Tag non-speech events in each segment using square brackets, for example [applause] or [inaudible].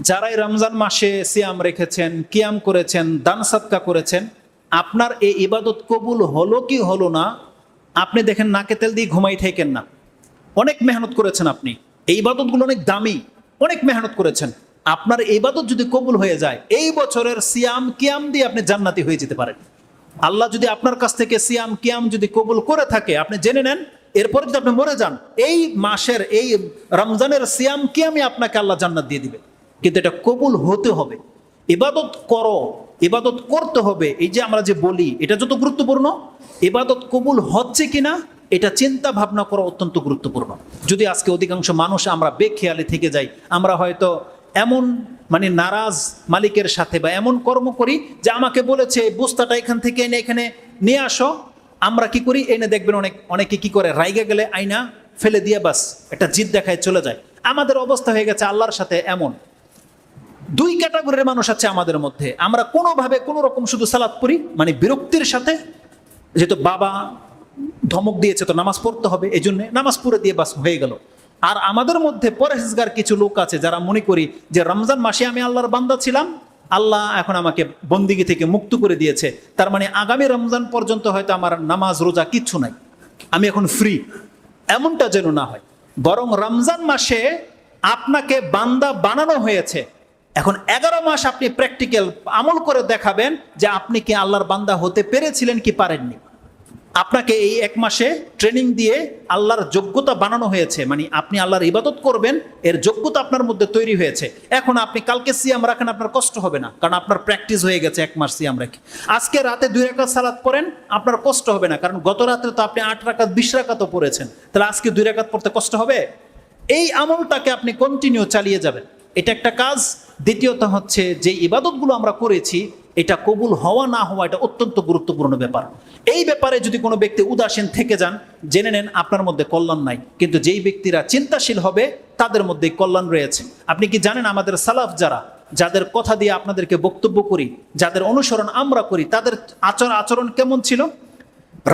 যারা এই রমজান মাসে সিয়াম রেখেছেন, কিয়াম করেছেন, দান সাতকা করেছেন, আপনার এই ইবাদত কবুল হলো কি হলো না, আপনি দেখেন নাকে তেল দিয়ে ঘুমাই থাকেন না। অনেক মেহনত করেছেন আপনি। এই ইবাদতগুলো অনেক দামি, অনেক মেহনত করেছেন। আপনার ইবাদত যদি কবুল হয়ে যায়, এই বছরের সিয়াম, কিয়াম দিয়ে আপনি জান্নাতি হয়ে যেতে পারেন। আল্লাহ যদি আপনার কাছ থেকে সিয়াম, কিয়াম যদি কবুল করে থাকে, আপনি জেনে নেন, এরপরে যদি আপনি মরে যান, এই মাসের, এই রমজানের সিয়াম, কিয়ামই আপনাকে আল্লাহ জান্নাত দিয়ে দিবে। কিন্তু এটা কবুল হতে হবে। এবাদত করো এবাদত করতে হবে। এই যে আমরা যে বলি, এটা যত গুরুত্বপূর্ণ এবাদত কবুল হচ্ছে কিনা, এটা চিন্তা ভাবনা করা অত্যন্ত গুরুত্বপূর্ণ। যদি আজকে অধিকাংশ মানুষ আমরা বেখেয়ালে থেকে যাই, আমরা হয়তো এমন মানে নারাজ মালিকের সাথে বা এমন কর্ম করি যে আমাকে বলেছে বস্তাটা এখান থেকে এনে এখানে নিয়ে আসো। আমরা কি করি? এনে দেখবেন অনেক, অনেকে কি করে? রাইগে গেলে আইনা ফেলে দিয়ে বাস, একটা জিদ দেখায় চলে যায়। আমাদের অবস্থা হয়ে গেছে আল্লাহর সাথে এমন। দুই ক্যাটাগরির মানুষ আছে আমাদের মধ্যে। আমরা কোনোভাবে কোনো রকম শুধু সালাদ পড়ি মানে বিরক্তির সাথে, যেহেতু বাবা ধমক দিয়েছে তো নামাজ পড়তে হবে এই জন্যে নামাজ পড়ে দিয়ে বাস হয়ে গেল। আর আমাদের মধ্যে পরেশগার কিছু লোক আছে যারা মনে করি যে রমজান মাসে আমি আল্লাহর বান্দা ছিলাম, আল্লাহ এখন আমাকে বন্দিগি থেকে মুক্ত করে দিয়েছে। তার মানে আগামী রমজান পর্যন্ত হয়তো আমার নামাজ, রোজা কিচ্ছু নাই। আমি এখন ফ্রি এমনটা যেন না হয়। বরং রমজান মাসে আপনাকে বান্দা বানানো হয়েছে। এখন এগারো মাস আপনি প্র্যাকটিক্যাল আমল করে দেখাবেন যে আপনি কি আল্লাহর বান্দা হতে পেরেছিলেন কি পারেননি। আপনাকে এই এক মাসে ট্রেনিং দিয়ে আল্লাহর যোগ্যতা বানানো হয়েছে। মানে আপনি আল্লাহর ইবাদত করবেন, এর যোগ্যতা আপনার মধ্যে তৈরি হয়েছে। এখন আপনি কালকে সিয়াম রাখেন, আপনার কষ্ট হবে না। কারণ আপনার প্র্যাকটিস হয়ে গেছে এক মাস সিয়াম রাখি। আজকে রাতে দুই রাকাত সালাত পড়েন আপনার কষ্ট হবে না। কারণ গত রাতে তো আপনি আট রাকাত, বিশ রাকাতও পড়েছেন। তাহলে আজকে দুই রাকাত পড়তে কষ্ট হবে? এই আমলটাকে আপনি কন্টিনিউ চালিয়ে যাবেন। এটা একটা কাজ। দ্বিতীয়ত হচ্ছে যে ইবাদতগুলো আমরা করেছি, এটা কবুল হওয়া না হওয়া এটা অত্যন্ত গুরুত্বপূর্ণ ব্যাপার। এই ব্যাপারে যদি কোনো ব্যক্তি উদাসীন থেকে যান, জেনে নেন আপনার মধ্যে কল্যাণ নাই। কিন্তু যেই ব্যক্তিরা চিন্তাশীল হবে, তাদের মধ্যে কল্যাণ রয়েছে। আপনি কি জানেন আমাদের সালাফ যারা, যাদের কথা দিয়ে আপনাদেরকে বক্তব্য করি, যাদের অনুসরণ আমরা করি, তাদের আচর আচরণ কেমন ছিল?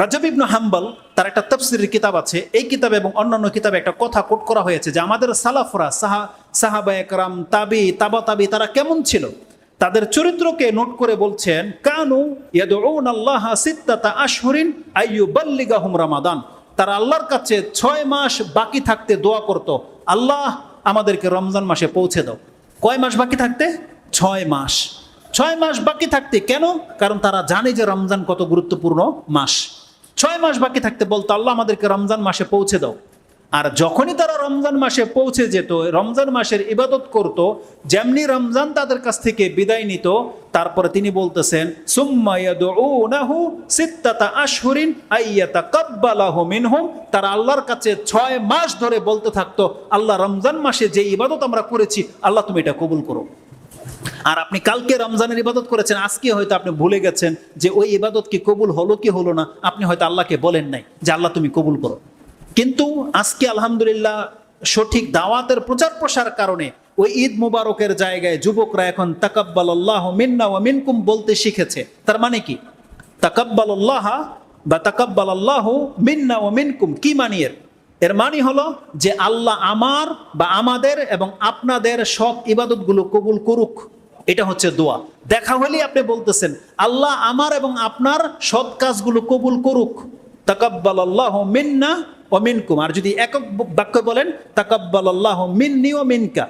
রাজব ইবনু হাম্বল, তার একটা তফসিরের কিতাব আছে। এই কিতাবে এবং অন্যান্য কিতাবে একটা কথা কোট করা হয়েছে যে আমাদের সালাফরা, সাহা, সাহাবা একরাম, তাবি, তাবা তাবি, তারা কেমন ছিল? তাদের চরিত্রকে নোট করে বলছেন, কানু আল্লাহ আশহুরিন রামাদান। তারা আল্লাহর কাছে ছয় মাস বাকি থাকতে দোয়া করত, আল্লাহ আমাদেরকে রমজান মাসে পৌঁছে দাও। কয় মাস বাকি থাকতে? ছয় মাস। ছয় মাস বাকি থাকতে কেন? কারণ তারা জানে যে রমজান কত গুরুত্বপূর্ণ মাস। ছয় মাস বাকি থাকতে বলতো, আল্লাহ আমাদেরকে রমজান মাসে পৌঁছে দাও। আর যখনই তারা রমজান মাসে পৌঁছে যেত, রমজান মাসের ইবাদত করত, যেমনি রমজান তাদের কাছ থেকে বিদায় নিত, তারপরে তিনি বলতেছেন তারা আল্লাহর কাছে ছয় মাস ধরে বলতে থাকতো, আল্লাহ রমজান মাসে যে ইবাদত আমরা করেছি, আল্লাহ তুমি এটা কবুল করো। আর আপনি কালকে রমজানের ইবাদত করেছেন, আজকে হয়তো আপনি ভুলে গেছেন যে ওই ইবাদত কি কবুল হলো কি হলো না, আপনি হয়তো আল্লাহকে বলেন নাই যে আল্লাহ তুমি কবুল করো। কিন্তু আজকে আলহামদুলিল্লাহ সঠিক দাওয়াতের প্রচার প্রসার কারণে ওই ঈদ মুবারকের জায়গায় যুবকরা এখন তাকাব্বাল আল্লাহ মিন্না ও মিনকুম বলতে শিখেছে। তার মানে কি? তাকাব্বাল আল্লাহ বা তাকাব্বাল আল্লাহ মিন্না ও মিনকুম, কি মানিয়ের এর মানে হলো যে আল্লাহ আমার বা আমাদের এবং আপনাদের সব ইবাদতগুলো কবুল করুক। এটা হচ্ছে দোয়া। দেখা হলেই আপনি বলতেছেন, আল্লাহ আমার এবং আপনার সৎ কাজগুলো কবুল করুক। তাকাব্বাল আল্লাহ মিন্না ও মিনকুম। আর যদি একক বাক্য বলেন তাকাব্বাল আল্লাহ মিন্নি ও মিনকা।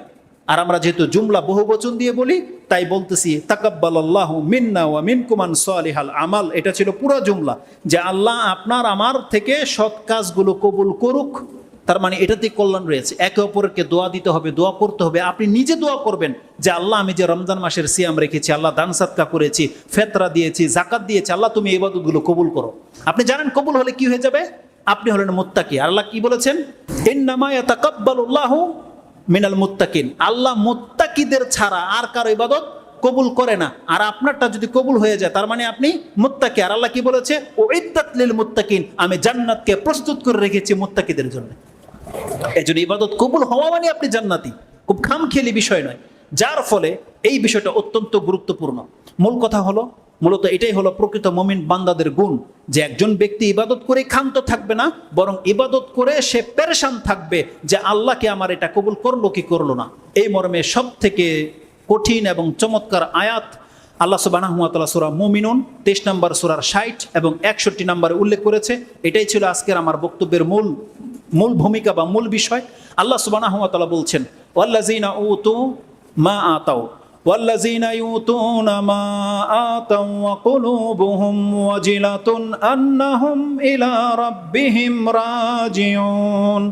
আর আমরা যেহেতু জুমলা বহু বচন দিয়ে বলি, তাই বলতেছি তাকাব্বাল আল্লাহ মিন্না ও মিনকুমান সালিহাল আমাল। এটা ছিল পুরো জুমলা, যে আল্লাহ আপনার, আমার থেকে সৎ কাজগুলো কবুল করুক। তার মানে এটাতে কল্যাণ রয়েছে। একে অপরকে দোয়া দিতে হবে, দোয়া করতে হবে। আপনি নিজে দোয়া করবেন যে, আল্লাহ, আমি যে রমজান মাসের সিয়াম রেখেছি, আল্লাহ দান সাতকা করেছি, ফেতরা দিয়েছি জাকাত দিয়েছি, আল্লাহ তুমি এই বাদতগুলো কবুল করো। আপনি জানেন কবুল হলে কি হয়ে যাবে? আপনি হলেন মুত্তাকি। আল্লাহ কি বলেছেন? ইন্নামা ইয়াতাকাব্বালুল্লাহু মিনাল মুত্তাকিন। আল্লাহ মুত্তাকিদের ছাড়া আর কারও ইবাদত কবুল করে না। আর আপনারটা যদি কবুল হয়ে যায়, তার মানে আপনি মুত্তাকি। আর আল্লাহ কি বলেছে? ও ইদ্দাতলিল মুত্তাকিন। আমি জান্নাতকে প্রস্তুত করে রেখেছি মুত্তাকিদের জন্য। এই জন্য ইবাদত কবুল হওয়া মানে আপনি জান্নাতি। খুব খামখেয়ালি বিষয় নয়। যার ফলে এই বিষয়টা অত্যন্ত গুরুত্বপূর্ণ। মূল কথা হলো মূলত এটাই হলো প্রকৃত মমিন বান্দাদের গুণ, যে একজন ব্যক্তি ইবাদত করে ক্ষান্ত থাকবে না, বরং ইবাদত করে সে পেরেশান থাকবে যে আল্লাহকে আমার এটা কবুল করল কি করল না। এই মর্মে সব থেকে কঠিন এবং চমৎকার আয়াত আল্লাহ সুবানাহমাতাল্লাহ সুরা মুমিনুন, তেইশ নম্বর সুরার ষাট এবং একষট্টি নম্বরে উল্লেখ করেছে। এটাই ছিল আজকের আমার বক্তব্যের মূল মূল ভূমিকা বা মূল বিষয়। আল্লাহ সুবানাহমাতাল্লাহ বলছেন ওয়াল্লাজিনা উতু মা আতাও والذين يؤتون ما آتوا وقلوبهم وجلة أنهم إلى ربهم راجعون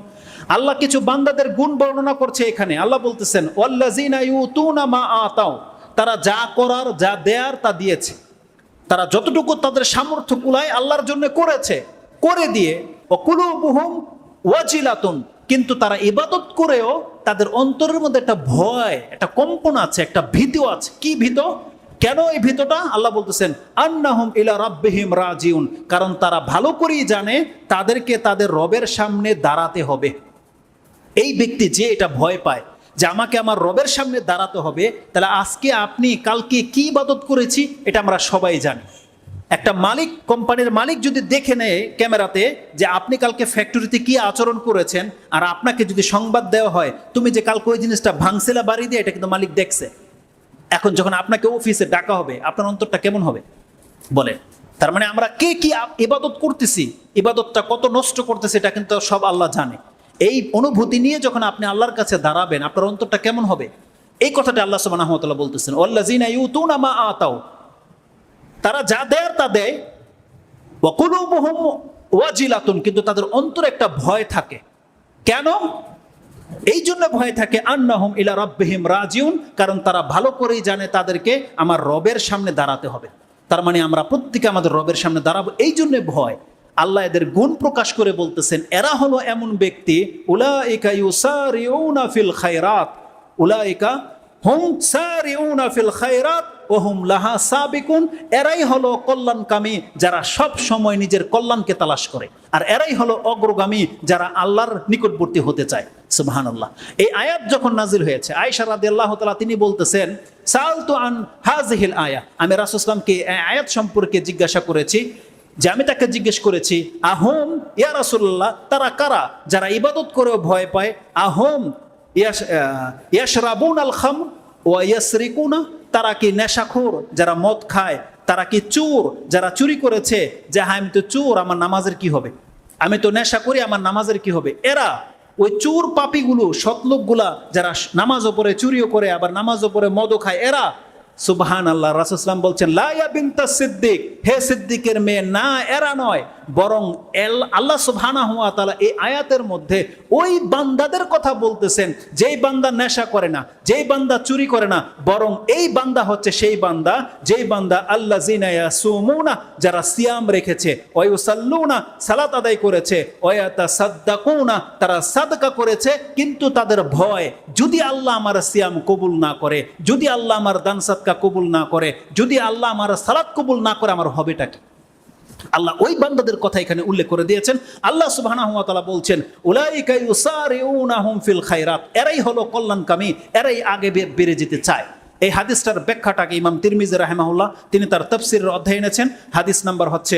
আল্লাহ কিছু বান্দাদের গুণ বর্ণনা করছে এখানে আল্লাহ বলতেছেন ওয়াল্লাজিনা ইউতুনা মা আতাও তারা যা করার যা দেয়ার তা দিয়েছে তারা যতটুকু তাদের সামর্থ্য কুলায় আল্লাহর জন্য করেছে করে দিয়ে অকুলুবুহুম ওয়াজিলাতুন কিন্তু তারা ইবাদত করেও তাদের অন্তরের মধ্যে একটা ভয়, একটা কম্পন আছে, একটা ভীতিও আছে। কি ভীত? কেন এই ভীতটা? আল্লাহ বলতেছেন, আন্নাহম ইলা রাব্বিহিম রাজিউন। কারণ তারা ভালো করেই জানে তাদেরকে তাদের রবের সামনে দাঁড়াতে হবে। এই ব্যক্তি যে এটা ভয় পায়, যে আমাকে আমার রবের সামনে দাঁড়াতে হবে, তাহলে আজকে আপনি, কালকে কি ইবাদত করেছি, এটা আমরা সবাই জানি। একটা মালিক কোম্পানির মালিক যদি দেখে নেয় ক্যামেরাতে যে আপনি কালকে ফ্যাক্টরিতে কি আচরণ করেছেন আর আপনাকে যদি সংবাদ দেওয়া হয়, তুমি যে কালকে ওই জিনিসটা ভাঙছিলা বাড়ি দিয়ে এটা কিন্তু মালিক দেখছে। এখন যখন আপনাকে অফিসে ডাকা হবে, আপনার অন্তরটা কেমন হবে? বলে, তার মানে আমরা কে কি ইবাদত করতেছি, ইবাদতটা কত নষ্ট করতেছে এটা কিন্তু সব আল্লাহ জানে। এই অনুভূতি নিয়ে যখন আপনি আল্লাহর কাছে দাঁড়াবেন, আপনার অন্তরটা কেমন হবে? এই কথাটা আল্লাহ সুবহানাহু ওয়া তাআলা বলতেছেন, ওয়াল্লাযিনা ইউতুনা মা আতাও তারা যা দেয় তা দেয়। ওয়াজিলাতুন, কিন্তু তাদের অন্তরে একটা ভয় থাকে। কেন? এই জন্য ভয় থাকে, আন্নাহুম ইলা রাব্বিহিম রাজিউন, কারণ তারা ভালো করেই জানে তাদেরকে আমার রবের সামনে দাঁড়াতে হবে। তার মানে আমরা প্রত্যেকে আমাদের রবের সামনে দাঁড়াবো, এই জন্য ভয়। আল্লাহ এদের গুণ প্রকাশ করে বলতেছেন, এরা হলো এমন ব্যক্তি, উলাইকা ফিল খায়রাত, উলাইকা হুম সারিউনা ফিল খায়রাত ও হুম লাহা সাবিকুন, এরাই হলো কল্যাণকামী যারা সব সময় নিজের কল্যাণকে তালাশ করে। আর এরাই হলো অগ্রগামী যারা আল্লাহর নিকটবর্তী হতে চায়। সুবহান এই আয়াত যখন নাজির হয়েছে আয়সা রাদি আল্লাহ তালা তিনি বলতেছেন সাল তো আন হাজহিল আয়া। আমি রাসুসলামকে আয়াত সম্পর্কে জিজ্ঞাসা করেছি, যে আমি তাকে জিজ্ঞেস করেছি, আহম ইয়া রাসুল্লাহ তারা কারা যারা ইবাদত করেও ভয় পায়? আহম ইয়াস- ইয়াশরাবুন আল খাম ও ইয়াসরিকুনা। তারা কি নেশাখোর যারা মদ খায়? তারা কি চোর যারা চুরি করেছে? যে হ্যাঁ আমি তো চোর, আমার নামাজের কি হবে? আমি তো নেশা করি, আমার নামাজের কি হবে? এরা ওই চোর পাপিগুলো সতলোকগুলা যারা নামাজ ওপরে চুরিও করে, আবার নামাজ ওপরে মদও খায়, এরা সুবহান আল্লাহ রাসুসলাম বলছেন লাইয়া বিনতা সিদ্দিক হে সিদ্দিকের মেয়ে, না, এরা নয়। বরং এল, আল্লাহ সুবহানা হুয়া তাআলা এই আয়াতের মধ্যে ওই বান্দাদের কথা বলতেছেন, যেই বান্দা নেশা করে না, যেই বান্দা চুরি করে না, বরং এই বান্দা হচ্ছে সেই বান্দা, যেই বান্দা আল্লাহ জিনায়া সুমুনা যারা সিয়াম রেখেছে অয়ু ওয়ুসাল্লুনা সালাত আদায় করেছে ওয়াতা সাদ্দাকুনা তারা সাদকা করেছে, কিন্তু তাদের ভয়, যদি আল্লাহ আমার সিয়াম কবুল না করে, যদি আল্লাহ আমার দান সাদকা কবুল না করে, যদি আল্লাহ আমার সালাত কবুল না করে, আমার হবেটা কি? আল্লাহ ওই বান্দাদের কথা এখানে উল্লেখ করে দিয়েছেন। আল্লাহ তাআলা বলছেন ফিল খায়রাত। এরাই হলো কল্যাণকামী, এরাই আগে বেড়ে যেতে চায়। এই হাদিসটার ব্যাখ্যাটাকে ইমাম তিরমিজি রাহিমাহুল্লাহ, তিনি তার তাফসিরের অধ্যায় এনেছেন। হাদিস নাম্বার হচ্ছে,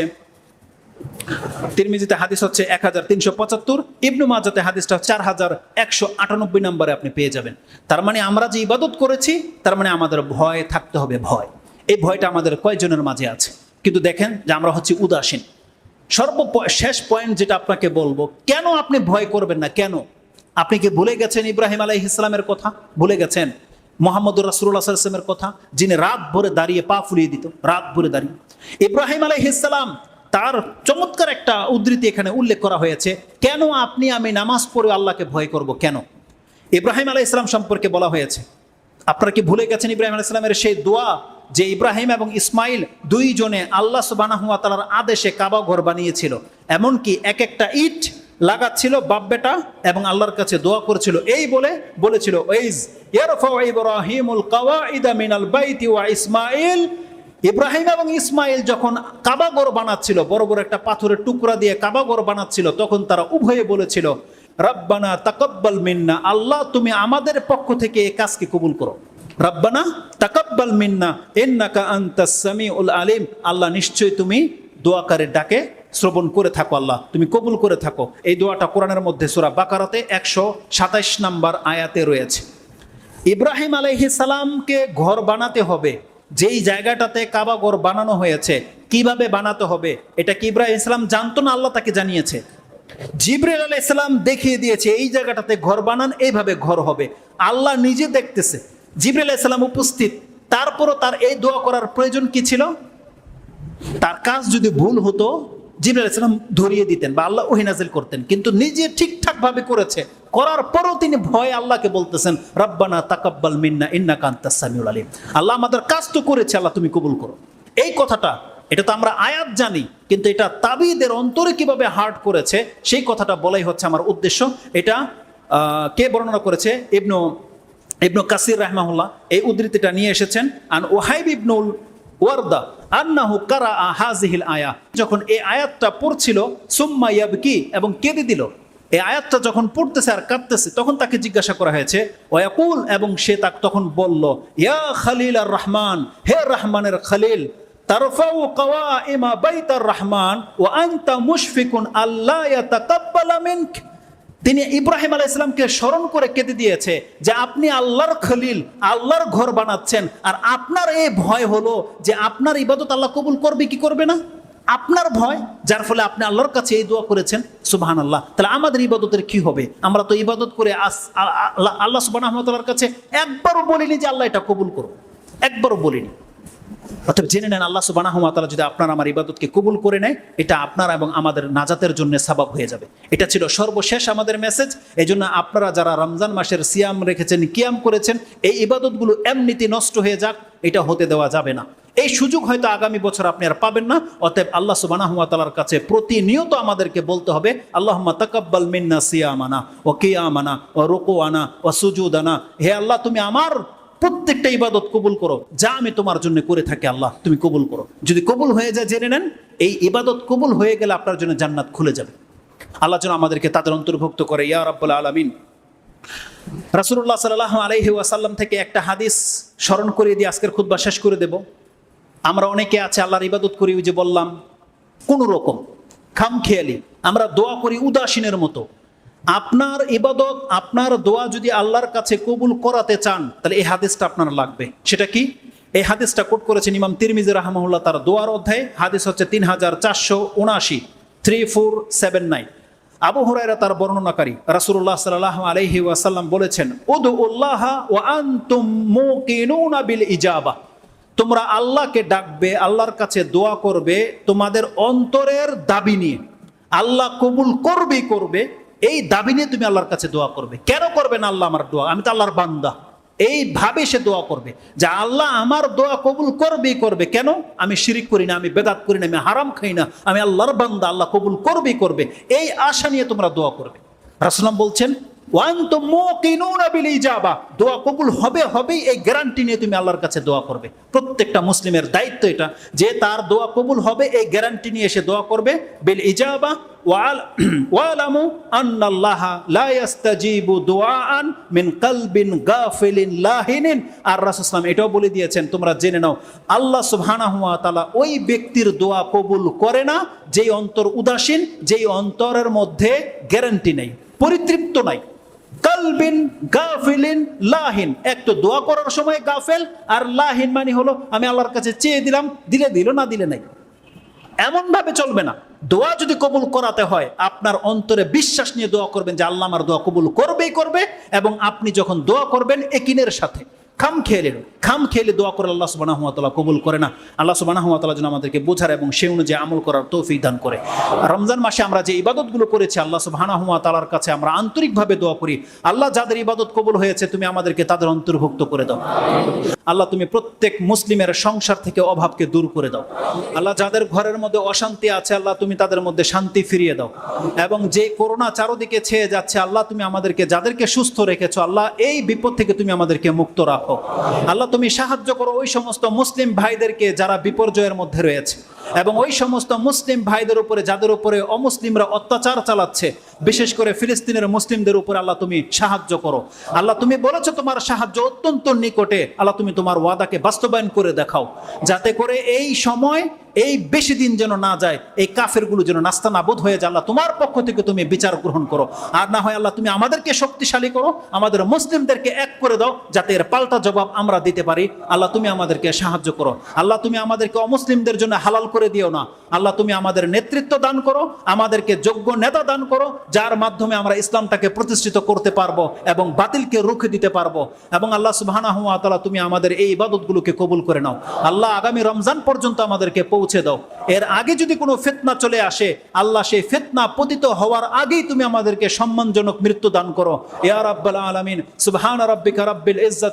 তিরমিজিতে হাদিস হচ্ছে এক হাজার তিনশো পঁচাত্তর, ইবনু মাজাতে হাদিসটা চার হাজার একশো আটানব্বই নম্বরে আপনি পেয়ে যাবেন। তার মানে আমরা যে ইবাদত করেছি, তার মানে আমাদের ভয় থাকতে হবে, ভয়। এই ভয়টা আমাদের কয়জনের মাঝে আছে? কিন্তু দেখেন যে আমরা হচ্ছে উদাসীন। সর্ব শেষ পয়েন্ট যেটা আপনাকে বলব, কেন আপনি ভয় করবেন না? কেন? আপনি কি ভুলে গেছেন ইব্রাহিম আলাইহ ইসলামের কথা? ভুলে গেছেন মোহাম্মদ রাসুল্লাহ সাল্লামের কথা, যিনি রাত ভরে দাঁড়িয়ে পা ফুলিয়ে দিত, রাত ভরে দাঁড়িয়ে। ইব্রাহিম আলাইহ ইসলাম তার চমৎকার একটা উদ্ধৃতি এখানে উল্লেখ করা হয়েছে, কেন আপনি আমি নামাজ পড়ে আল্লাহকে ভয় করব কেন? ইব্রাহিম আলাহ ইসলাম সম্পর্কে বলা হয়েছে। আপনারা কি ভুলে গেছেন ইব্রাহিম আলাহ ইসলামের সেই দোয়া? যে ইব্রাহিম এবং ইসমাইল দুইজনে আল্লাহ সুবানাহুয়া তালার আদেশে কাবা ঘর বানিয়েছিল। এমনকি এক একটা ইট লাগাচ্ছিল বাপ বেটা এবং আল্লাহর কাছে দোয়া করেছিল। এই বলে বলেছিল মিনাল ওয়া ইসমাইল। ইব্রাহিম এবং ইসমাইল যখন কাবাগর বানাচ্ছিল, বড় বড় একটা পাথরের টুকরা দিয়ে কাবাগর বানাচ্ছিল, তখন তারা উভয়ে বলেছিল, রব্বানা তাকাব্বাল মিন্না, আল্লাহ তুমি আমাদের পক্ষ থেকে এই কাজকে কবুল করো। রব্বানা তাকাব্বাল মিন্না, ইন্নাকা আনতাস সামিউল আলিম। আল্লাহ নিশ্চয়ই তুমি দোয়াকারের ডাকে শ্রবণ করে থাকো আল্লাহ, তুমি কবুল করে থাকো। এই দোয়াটা কোরআনের মধ্যে সূরা বাকারাতে একশো সাতাইশ নাম্বার আয়াতে রয়েছে। ইব্রাহিম সালামকে ঘর বানাতে হবে। যেই জায়গাটাতে কাবা ঘর বানানো হয়েছে, কীভাবে বানাতে হবে, এটা কি ইব্রাহিম ইসলাম জানতো না আল্লাহ তাকে জানিয়েছে? জিব্রাইল আলাহ ইসলাম দেখিয়ে দিয়েছে, এই জায়গাটাতে ঘর বানান, এইভাবে ঘর হবে। আল্লাহ নিজে দেখতেছে জিব্রাইল আলাইহিস সালাম উপস্থিত। তারপরও তার এই দোয়া করার প্রয়োজন কি ছিল? তার কাজ যদি ভুল হতো, জিবরাইল ইসলাম ধরিয়ে দিতেন বা আল্লাহ ওহিনাজিল করতেন। কিন্তু নিজে ঠিকঠাক ভাবে করেছে। করার পরও তিনি ভয় আল্লাহকে বলতেছেন, রব্বানা তাকাব্বাল মিন্না ইন্না কান্তাস সামিউল আলিম। আল্লাহ আমাদের কাজ তো করেছে, আল্লাহ তুমি কবুল করো। এই কথাটা, এটা তো আমরা আয়াত জানি, কিন্তু এটা তাবিদের অন্তরে কীভাবে হার্ট করেছে, সেই কথাটা বলাই হচ্ছে আমার উদ্দেশ্য। এটা কে বর্ণনা করেছে? ইবনু ইবনু কাসির রাহমাহুল্লাহ এই উদ্ধৃতিটা নিয়ে এসেছেন, আন ওহাইব ইবনুল ওয়ারদা আন্নাহু কারা হাজিহিল আয়া যখন এই আয়াতটা পড়ছিল, সুম্মা ইয়াবকি এবং কেঁদে দিল। এই আয়াতটা যখন পড়তেছে আর কাঁদতেছে, তখন তাকে জিজ্ঞাসা করা হয়েছে, ওয়াকুল এবং সে তাক তখন বলল, ইয়া খালিল আর রহমান হে রহমানের খালিল তারফাউ কাওয়াইমা বাইতার রহমান ও আনতা মুশফিকুন আল্লাহ ইয়াতাকাব্বালা মিনক তিনি ইব্রাহিম আলাহ ইসলামকে স্মরণ করে কেঁদে দিয়েছে যে আপনি আল্লাহর খলিল, আল্লাহর ঘর বানাচ্ছেন। আর আপনার এই ভয় হলো যে আপনার ইবাদত আল্লাহ কবুল করবে কি করবে না? আপনার ভয়, যার ফলে আপনি আল্লাহর কাছে এই দোয়া করেছেন সুবাহান আল্লাহ তাহলে আমাদের ইবাদতের কি হবে? আমরা তো ইবাদত করে আস- আল্লাহ- সুবাহ কাছে একবারও বলিনি যে আল্লাহ এটা কবুল করো একবারও বলিনি। অতএব জেনে নেন, আল্লাহ সুবাহ যদি আপনার আমার ইবাদতকে কবুল করে নেয়, এটা আপনার এবং আমাদের নাজাতের জন্য সাবাব হয়ে যাবে। এটা ছিল সর্বশেষ আমাদের মেসেজ এই জন্য আপনারা যারা রমজান মাসের সিয়াম রেখেছেন, কিয়াম করেছেন, এই ইবাদতগুলো এমনিতে নষ্ট হয়ে যাক, এটা হতে দেওয়া যাবে না। এই সুযোগ হয়তো আগামী বছর আপনি আর পাবেন না। অতএব আল্লাহ সুবানাহতালার কাছে প্রতিনিয়ত আমাদেরকে বলতে হবে আল্লাহ তাকাব্বাল মিন্না সিয়ামানা ও কিয়ামানা ও রোকো আনা ও সুজুদ আনা হে আল্লাহ, তুমি আমার প্রত্যেকটা ইবাদত কবুল করো। যা আমি তোমার জন্য করে থাকি আল্লাহ, তুমি কবুল করো। যদি কবুল হয়ে যায় জেনে নেন, এই ইবাদত কবুল হয়ে গেলে আপনার জন্য জান্নাত খুলে যাবে। আল্লাহ যেন আমাদেরকে তাদের অন্তর্ভুক্ত করে, ইয়া রাব্বুল আলামিন। রাসূলুল্লাহ সাল্লাল্লাহু আলাইহি ওয়াসাল্লাম থেকে একটা হাদিস স্মরণ করিয়ে দিয়ে আজকের খুতবা শেষ করে দেব। আমরা অনেকে আছে, আল্লাহর ইবাদত করি, ওই যে বললাম, কোনো রকম, খামখেয়ালি। আমরা দোয়া করি উদাসীনের মতো। আপনার ইবাদত, আপনার দোয়া যদি আল্লাহর কাছে কবুল করাতে চান, তাহলে এই হাদিসটা আপনার লাগবে। সেটা কি? এই হাদিসটা কোট করেছেন ইমাম তিরমিজি রাহমাহুল্লাহ তার দোয়ার অধ্যায়। হাদিস হচ্ছে তিন হাজার চারশো উনাশি থ্রি ফোর সেভেন নাইন আবু হুরায়রা তার বর্ণনাকারী রাসূলুল্লাহ সাল্লাল্লাহু আলাইহি ওয়াসাল্লাম বলেছেন, উদউল্লাহ ওয়া আনতুম মুকিনুনা বিল ইজাবা। তোমরা আল্লাহকে ডাকবে, আল্লাহর কাছে দোয়া করবে তোমাদের অন্তরের দাবি নিয়ে। আল্লাহ কবুল করবেই করবে এই দাবি নিয়ে তুমি আল্লাহর কাছে দোয়া করবে। কেন করবে না আল্লাহ আমার দোয়া? আমি তো আল্লাহর বান্দা। এইভাবে সে দোয়া করবে। যে আল্লাহ আমার দোয়া কবুল করবেই করবে। কেন? আমি শিরিক করি না, আমি বেদাত করি না, আমি হারাম খাই না। আমি আল্লাহর বান্দা, আল্লাহ কবুল করবেই করবে। এই আশা নিয়ে তোমরা দোয়া করবে। রাসুলাম বলছেন ওয়ান দোয়া কবুল হবে, হবেই, এই গ্যারান্টি নিয়ে তুমি আল্লাহর কাছে দোয়া করবে। প্রত্যেকটা মুসলিমের দায়িত্ব এটা, যে তার দোয়া কবুল হবে, এই গ্যারান্টি নিয়ে এসে দোয়া করবে বিল ইজাবা [clears throat] আর এটাও বলে দিয়েছেন, তোমরা জেনে নাও, আল্লাহ সুবহানাহু ওই ব্যক্তির দোয়া কবুল করে না, যেই অন্তর উদাসীন, যেই অন্তরের মধ্যে গ্যারান্টি নেই, পরিতৃপ্ত নাই। কালবিন, গাফিলিন, লাহিন। এক তো দোয়া করার সময় গাফেল, আর লাহিন মানে হলো আমি আল্লাহর কাছে চেয়ে দিলাম, দিলে দিল, না দিলে নাই। এমনভাবে চলবে না। দোয়া যদি কবুল করাতে হয়, আপনার অন্তরে বিশ্বাস নিয়ে দোয়া করবেন যে আল্লাহ আমার দোয়া কবুল করবেই করবে, এবং আপনি যখন দোয়া করবেন একিনের সাথে। খাম খেয়ে খাম খেলে দোয়া করে আল্লাহ সুবাহ কবুল করে না। আল্লাহ সুবাহ যেন আমাদেরকে বোঝার এবং সে অনুযায়ী আমল করার তৌফিক দান করে। রমজান মাসে আমরা যে ইবাদতগুলো করেছি, আল্লাহ সুবাহ তালার কাছে আমরা আন্তরিকভাবে দোয়া করি, আল্লাহ যাদের ইবাদত কবুল হয়েছে, তুমি আমাদেরকে তাদের অন্তর্ভুক্ত করে দাও। আল্লাহ তুমি প্রত্যেক মুসলিমের সংসার থেকে অভাবকে দূর করে দাও। আল্লাহ যাদের ঘরের মধ্যে অশান্তি আছে, আল্লাহ তুমি তাদের মধ্যে শান্তি ফিরিয়ে দাও। এবং যে করোনা চারোদিকে ছেয়ে যাচ্ছে, আল্লাহ তুমি আমাদেরকে, যাদেরকে সুস্থ রেখেছো, আল্লাহ এই বিপদ থেকে তুমি আমাদেরকে মুক্ত রাখো। আল্লাহ, তুমি সাহায্য করো ওই সমস্ত মুসলিম ভাইদেরকে যারা বিপর্যয়ের মধ্যে রয়েছে এবং ওই সমস্ত মুসলিম ভাইদের উপরে, যাদের উপরে অমুসলিমরা অত্যাচার চালাচ্ছে, বিশেষ করে ফিলিস্তিনের মুসলিমদের উপরে আল্লাহ, তুমি সাহায্য করো। আল্লাহ, তুমি বলেছ তোমার সাহায্য অত্যন্ত নিকটে। আল্লাহ, তুমি তোমার ওয়াদাকে বাস্তবায়ন করে দেখাও। যাতে করে এই সময় এই বেশি দিন যেন না যায়, এই কাফেরগুলো যেন নাস্তা নাবোধ হয়ে যায়, আল্লাহ তোমার পক্ষ থেকে তুমি বিচার গ্রহণ করো। আর না হয় আল্লাহ তুমি আমাদেরকে শক্তিশালী করো, আমাদের মুসলিমদেরকে এক করে দাও, যাতে এর পাল্টা জবাব আমরা দিতে পারি। আল্লাহ তুমি আমাদেরকে সাহায্য করো। আল্লাহ তুমি আমাদেরকে অমুসলিমদের জন্য হালাল করে দিও না। আল্লাহ তুমি আমাদের নেতৃত্ব দান করো, আমাদেরকে যোগ্য নেতা দান করো, যার মাধ্যমে আমরা ইসলামটাকে প্রতিষ্ঠিত করতে পারব এবং বাতিলকে রুখে দিতে পারব। এবং আল্লাহ তাআলা তুমি আমাদের এই ইবাদতগুলোকে কবুল করে নাও। আল্লাহ আগামী রমজান পর্যন্ত আমাদেরকে পৌঁছে দাও। এর আগে যদি কোনো ফেতনা চলে আসে, আল্লাহ সেই ফেতনা পতিত হওয়ার আগেই তুমি আমাদেরকে সম্মানজনক মৃত্যু দান করো। ইয়ার আব্বাল আলমিন, সুবহান রাব্বিকা রব্বিল ইজ্জাতি।